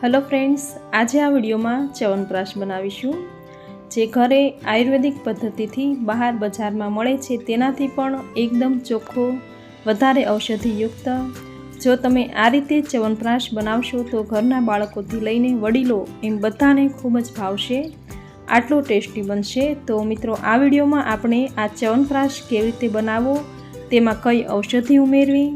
Hello friends આજે આ વિડીયોમાં ચ્યવનપ્રાશ બનાવીશું. જે ઘરે આયુર્વેદિક પદ્ધતિથી બહાર બજારમાં મળે છે તેનાથી પણ એકદમ ચોખ્ખો, વધારે ઔષધિયુક્ત. જો તમે આ રીતે ચ્યવનપ્રાશ બનાવશો તો ઘરના બાળકોથી લઈને વડીલો એમ બધાને ખૂબ જ ભાવશે. આટલો ટેસ્ટી બનશે. તો મિત્રો, આ વિડીયોમાં આપણે આ ચ્યવનપ્રાશ કેવી રીતે બનાવવો, તેમાં કઈ ઔષધિ ઉમેરવી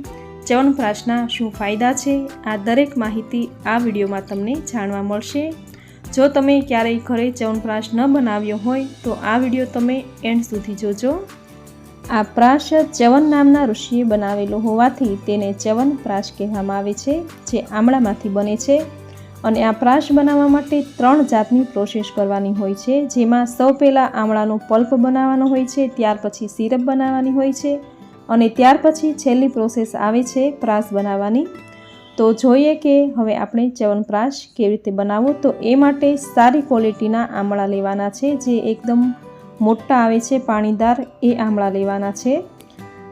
ચ્યવનપ્રાશના શું ફાયદા છે? આ દરેક માહિતી આ વિડીયોમાં તમને જાણવા મળશે. જો તમે ક્યારેય ઘરે ચ્યવનપ્રાશ ન બનાવ્યો હોય, તો આ વીડિયો તમે એન્ડ સુધી જોજો. આ પ્રાશ ચ્યવન નામના ઋષિએ બનાવેલો હોવાથી તેને ચ્યવન પ્રાશ કહેવામાં આવે છે, જે આમળામાંથી બને છે. અને આ પ્રાશ બનાવવા માટે ત્રણ જાતની પ્રોસેસ કરવાની હોય છે, જેમાં સૌ પહેલાં આમળાનો પલ્પ બનાવવાનો હોય છે, ત્યાર પછી સિરપ બનાવવાની હોય છે અને ત્યાર પછી છેલ્લી પ્રોસેસ આવે છે પ્રાશ બનાવવાની. તો જોઈએ કે હવે આપણે ચ્યવનપ્રાશ કેવી રીતે બનાવવો. તો એ માટે સારી ક્વોલિટીના આમળા લેવાના છે, જે એકદમ મોટા આવે છે, પાણીદાર એ આમળા લેવાના છે.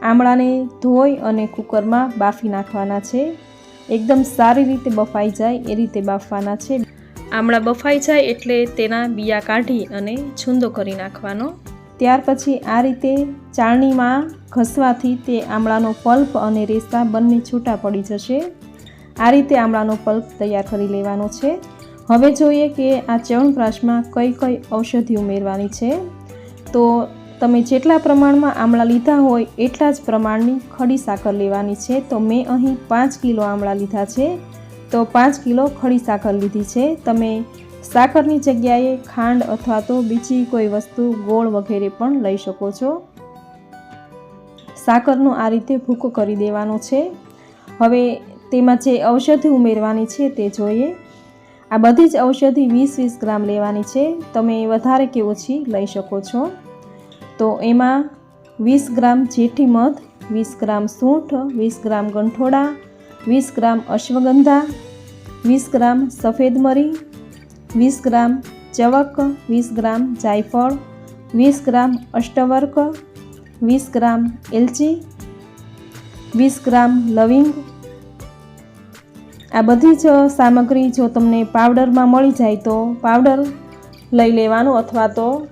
આમળાને ધોઈ અને કુકરમાં બાફી નાખવાના છે. એકદમ સારી રીતે બફાઈ જાય એ રીતે બાફવાના છે. આમળા બફાઈ જાય એટલે તેના બિયા કાઢી અને છૂંદો કરી નાખવાનો. ત્યાર પછી આ રીતે ચાળણીમાં ઘસવાથી તે આમળાનો પલ્પ અને રેસા બંને છૂટા પડી જશે. આ રીતે આમળાનો પલ્પ તૈયાર કરી લેવાનો છે. હવે જોઈએ કે આ ચ્યવનપ્રાશમાં કઈ કઈ ઔષધિ ઉમેરવાની છે. તો તમે જેટલા પ્રમાણમાં આમળા લીધા હોય એટલા જ પ્રમાણની ખડી સાકર લેવાની છે. તો મેં અહીં પાંચ કિલો આમળા લીધા છે. તો પાંચ કિલો ખડી સાકર લીધી છે. તમે સાકરની જગ્યાએ ખાંડ અથવા તો બીજી કોઈ વસ્તુ ગોળ વગેરે પણ લઈ શકો છો. સાકરનો આ રીતે ભૂકો કરી દેવાનો છે. હવે તેમાં જે ઔષધિ ઉમેરવાની છે તે જોઈએ. આ બધી જ ઔષધિ વીસ વીસ ગ્રામ લેવાની છે. તમે વધારે કે ઓછી લઈ શકો છો. તો એમાં વીસ ગ્રામ જેઠી મધ, વીસ ગ્રામ સૂંઠ, વીસ ગ્રામ ગંઠોડા, વીસ ગ્રામ અશ્વગંધા, વીસ ગ્રામ સફેદ મરી વીસ ગ્રામ ચવક, વીસ ગ્રામ જાયફળ, વીસ ગ્રામ અષ્ટવર્ક, વીસ ગ્રામ એલચી, વીસ ગ્રામ લવિંગ. આ બધી જ સામગ્રી જો તમને પાવડરમાં મળી જાય તો પાવડર લઈ લેવાનો અથવા તો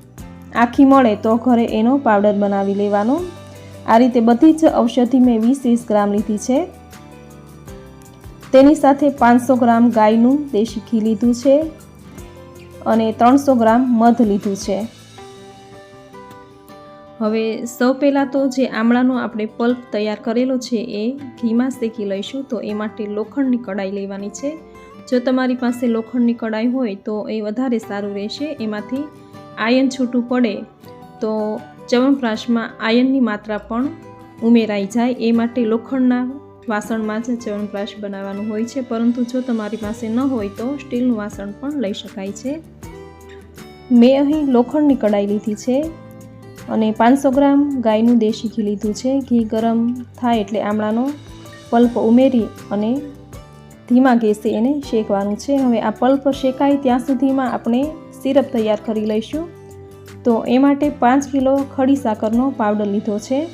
આખી મળે તો ઘરે એનો પાવડર બનાવી લેવાનો. આ રીતે બધી જ ઔષધિ મેં વીસ વીસ ગ્રામ લીધી છે. તેની સાથે પાંચસો ગ્રામ ગાયનું દેશી ઘી લીધું છે. અને ત્રણસો ગ્રામ મધ લીધું છે. હવે સૌ પહેલાં તો જે આમળાનો આપણે પલ્પ તૈયાર કરેલો છે એ ઘીમાં શેકી લઈશું, તો એ માટે લોખંડની કડાઈ લેવાની છે. જો તમારી પાસે લોખંડની કડાઈ હોય તો એ વધારે સારું રહેશે, એમાંથી આયન છૂટું પડે તો ચવનપ્રાશમાં આયનની માત્રા પણ ઉમેરાઈ જાય, એ માટે લોખંડના વાસણમાં જ ચ્યવનપ્રાશ બનાવવાનું હોય છે, પરંતુ જો તમારી પાસે ન હોય તો સ્ટીલનું વાસણ પણ લઈ શકાય છે. મેં અહીં લોખંડની કડાઈ લીધી છે અને પાંચસો ગ્રામ ગાયનું દેશી ઘી લીધું છે. ઘી ગરમ થાય એટલે આમળાનો પલ્પ ઉમેરી અને ધીમા ગેસે એને શેકવાનું છે. હવે આ પલ્પ શેકાય ત્યાં સુધીમાં આપણે સિરપ તૈયાર કરી લઈશું. તો એ માટે પાંચ કિલો ખડી સાકરનો પાવડર લીધો છે.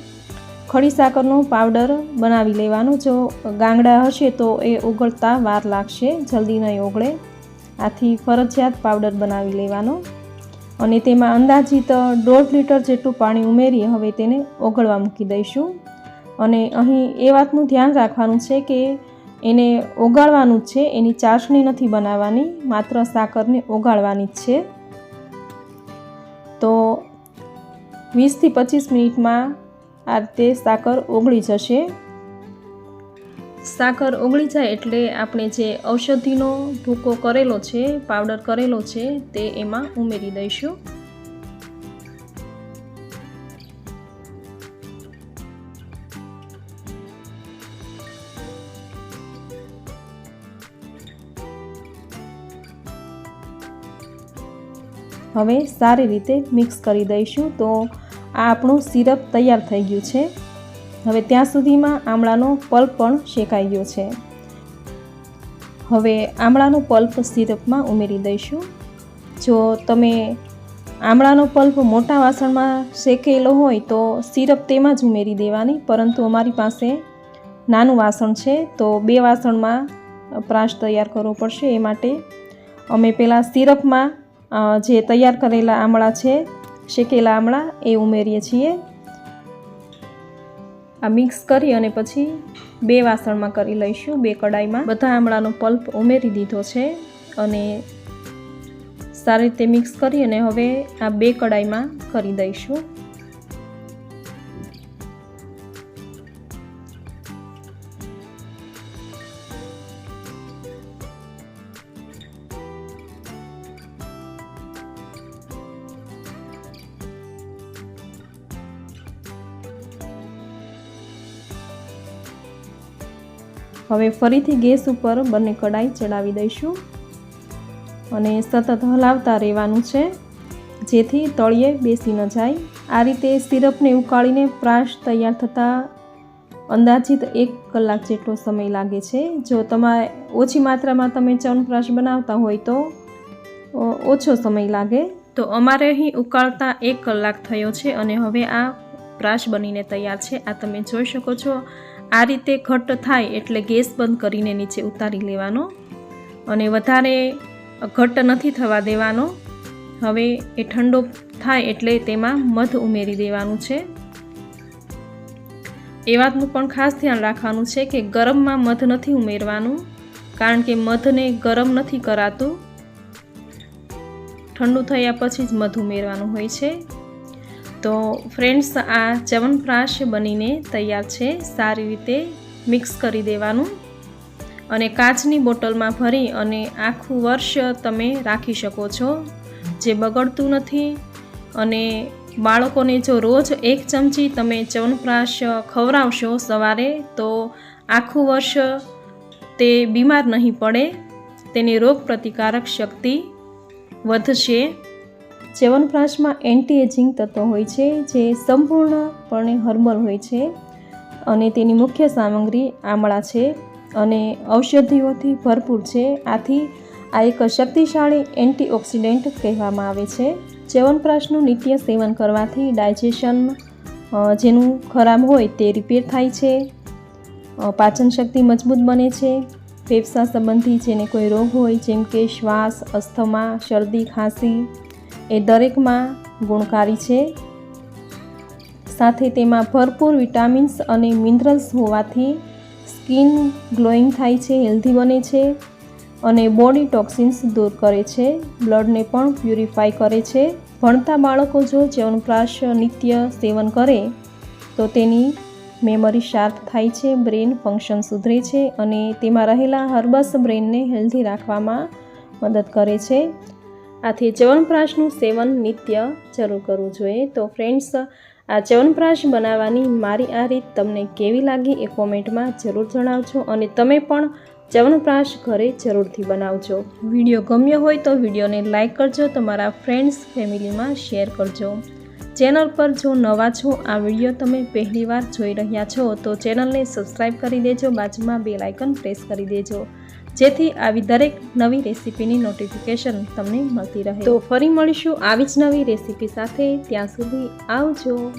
ખડી સાકરનો પાવડર બનાવી લેવાનો. જો ગાંગડા હશે તો એ ઓગળતા વાર લાગશે. જલ્દી નહીં ઓગળે. આથી ફરજિયાત પાવડર બનાવી લેવાનો. અને તેમાં અંદાજિત દોઢ લીટર જેટલું પાણી ઉમેરી હવે તેને ઓગળવા મૂકી દઈશું. અને અહીં એ વાતનું ધ્યાન રાખવાનું છે કે એને ઓગાળવાનું જ છે. એની ચાસણી નથી બનાવવાની, માત્ર સાકરને ઓગાળવાની જ છે. તો વીસથી પચીસ મિનિટમાં આ રીતે સાકર ઓગળી જશે. સાકર ઓગળી જાય એટલે આપણે જે ઔષધિનો ભૂકો કરેલો છે પાવડર કરેલો છે તે એમાં ઉમેરી દઈશું. હવે સારી રીતે મિક્સ કરી દઈશું. તો આ આપણું સિરપ તૈયાર થઈ ગયું છે. હવે ત્યાં સુધીમાં આમળાનો પલ્પ પણ શેકાઈ ગયો છે. હવે આમળાનો પલ્પ સિરપમાં ઉમેરી દઈશું. જો તમે આમળાનો પલ્પ મોટા વાસણમાં શેકેલો હોય તો સિરપ તેમાં જ ઉમેરી દેવાની, પરંતુ અમારી પાસે નાનું વાસણ છે, તો બે વાસણમાં પ્રાશ તૈયાર કરવો પડશે. એ માટે અમે પહેલાં સિરપમાં જે તૈયાર કરેલા આમળા છે શેકેલા આમળા એ ઉમેરીએ છીએ. આ મિક્સ કરી અને પછી બે વાસણમાં કરી લઈશું બે કડાઈમાં. બધા આમળાનો પલ્પ ઉમેરી દીધો છે અને સારી રીતે મિક્સ કરી અને હવે આ બે કડાઈમાં કરી દઈશું. હવે ફરીથી ગેસ ઉપર બંને કડાઈ ચડાવી દઈશું. અને સતત હલાવતા રહેવાનું છે, જેથી તળિયે બેસી ન જાય. આ રીતે સિરપને ઉકાળીને પ્રાશ તૈયાર થતાં અંદાજિત એક કલાક જેટલો સમય લાગે છે. જો તમારે ઓછી માત્રામાં તમે ચવનપ્રાશ બનાવતા હોય તો ઓછો સમય લાગે. તો અમારે અહીં ઉકાળતા એક કલાક થયો છે અને હવે આ પ્રાશ બનીને તૈયાર છે. આ તમે જોઈ શકો છો. આ રીતે ઘટ્ટ થાય એટલે ગેસ બંધ કરીને નીચે ઉતારી લેવાનો અને વધારે ઘટ્ટ નથી થવા દેવાનો. હવે એ ઠંડો થાય એટલે તેમાં મધ ઉમેરી દેવાનું છે. એ વાતનું પણ ખાસ ધ્યાન રાખવાનું છે કે ગરમમાં મધ નથી ઉમેરવાનું, કારણ કે મધને ગરમ નથી કરાતું. ઠંડુ થયા પછી જ મધ ઉમેરવાનું હોય છે. તો ફ્રેન્ડ્સ આ ચવનપ્રાશ બનીને તૈયાર છે. સારી રીતે મિક્સ કરી દેવાનું અને કાચની બોટલમાં ભરી અને આખું વર્ષ તમે રાખી શકો છો. જે બગડતું નથી અને બાળકોને જો રોજ એક ચમચી તમે ચવનપ્રાશ ખવડાવશો સવારે, તો આખું વર્ષ તે બીમાર નહીં પડે. તેની રોગ પ્રતિકારક શક્તિ વધશે. ચ્યવનપ્રાશમાં એન્ટી એજિંગ તત્વો હોય છે, જે સંપૂર્ણપણે હર્બલ હોય છે અને તેની મુખ્ય સામગ્રી આમળા છે અને ઔષધિઓથી ભરપૂર છે. આથી આ એક શક્તિશાળી એન્ટીઓક્સિડન્ટ કહેવામાં આવે છે. ચ્યવનપ્રાશનું નિત્ય સેવન કરવાથી ડાયજેશન જેનું ખરાબ હોય તે રિપેર થાય છે. પાચન શક્તિ મજબૂત બને છે. ફેફસા સંબંધી જેને કોઈ રોગ હોય, જેમ કે શ્વાસ, અસ્થમા, શરદી, ખાંસી એ દરેકમાં ગુણકારી છે. સાથે તેમાં ભરપૂર વિટામિન્સ અને મિનરલ્સ હોવાથી સ્કિન ગ્લોઈંગ થાય છે, હેલ્ધી બને છે અને બોડી ટોક્સિન્સ દૂર કરે છે. બ્લડને પણ પ્યુરિફાય કરે છે. ભણતા બાળકો જો ચ્યવનપ્રાશ નિત્ય સેવન કરે, તો તેની મેમરી શાર્પ થાય છે બ્રેન ફંક્શન સુધરે છે અને તેમાં રહેલા હર્બસ બ્રેનને હેલ્ધી રાખવામાં મદદ કરે છે. આથી ચ્યવનપ્રાશનું સેવન નિત્ય જરૂર કરવું જોઈએ. તો ફ્રેન્ડ્સ, આ ચ્યવનપ્રાશ બનાવવાની મારી આ રીત તમને કેવી લાગી એ કોમેન્ટમાં જરૂર જણાવજો અને તમે પણ ચ્યવનપ્રાશ ઘરે જરૂરથી બનાવજો. વીડિયો ગમ્યો હોય તો વિડીયોને લાઇક કરજો, તમારા ફ્રેન્ડ્સ, ફેમિલીમાં શેર કરજો. ચેનલ પર જો નવા છો, આ વીડિયો તમે પહેલીવાર જોઈ રહ્યા છો તો ચેનલને સબસ્ક્રાઈબ કરી દેજો, બાજુમાં બે લાઇકન પ્રેસ કરી દેજો. જેથી આવી દરેક નવી રેસીપીની નોટિફિકેશન તમને મળતી રહે. તો ફરી મળીશું આવી જ નવી રેસીપી સાથે. ત્યાં સુધી આવજો.